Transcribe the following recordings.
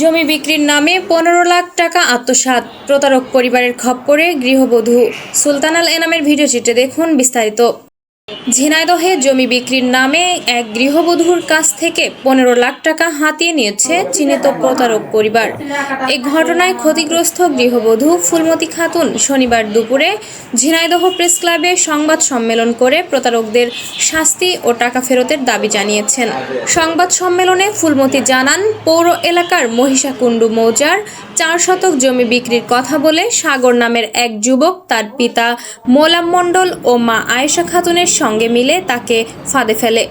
জমি বিক্রির নামে পনেরো লাখ টাকা আত্মসাত প্রতারক পরিবারের খপ্পরে গৃহবধূ। সুলতানাল এনামের ভিডিও চিত্রে দেখুন বিস্তারিত। ঝিনাইদহে জমি বিক্রির নামে এক গৃহবধূর কাছ থেকে পনেরো লাখ টাকা হাতিয়ে নিয়েছে চিহ্নিত প্রতারক পরিবার। এই ঘটনায় ক্ষতিগ্রস্ত গৃহবধূ ফুলমতি খাতুন শনিবার দুপুরে ঝিনাইদহ প্রেস ক্লাবে সংবাদ সম্মেলন করে প্রতারকদের শাস্তি ও টাকা ফেরতের দাবি জানিয়েছেন। সংবাদ সম্মেলনে ফুলমতি জানান, পৌর এলাকার মহিষাকুণ্ডু মৌজার চার শতক জমি বিক্রির কথা বলে সাগর নামের এক যুবক তার পিতা মোলাম মণ্ডল ও মা আয়েশা খাতুনের সঙ্গে মিলে তাকে ফাঁদে ফেলে।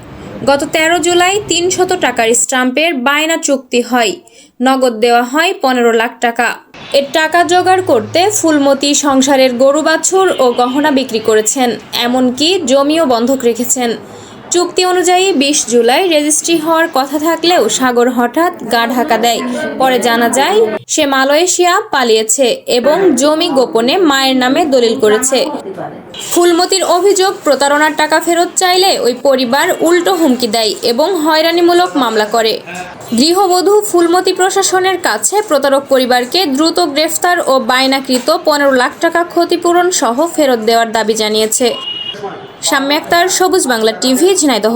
গত তেরো জুলাই তিন শত টাকার স্টাম্পের বায়না চুক্তি হয়। নগদ দেওয়া হয় পনেরো লাখ টাকা। এর টাকা জোগাড় করতে ফুলমতি সংসারের গরু বাছুর ও গহনা বিক্রি করেছেন। এমনকি জমিও বন্ধক রেখেছেন। চুক্তি অনুযায়ী বিশ জুলাই রেজিস্ট্রি হওয়ার কথা থাকলেও সাগর হঠাৎ গা ঢাকা দেয়। পরে জানা যায়, সে মালয়েশিয়া পালিয়েছে এবং জমি গোপনে মায়ের নামে দলিল করেছে। ফুলমতির অভিযোগ, প্রতারণার টাকা ফেরত চাইলে ওই পরিবার উল্টো হুমকি দেয় এবং হয়রানিমূলক মামলা করে। গৃহবধূ ফুলমতি প্রশাসনের কাছে প্রতারক পরিবারকে দ্রুত গ্রেফতার ও বায়নাকৃত পনেরো লাখ টাকা ক্ষতিপূরণ সহ ফেরত দেওয়ার দাবি জানিয়েছে। সাম্য আক্তার সবুজ বাংলা টিভি ঝিনাইদহ।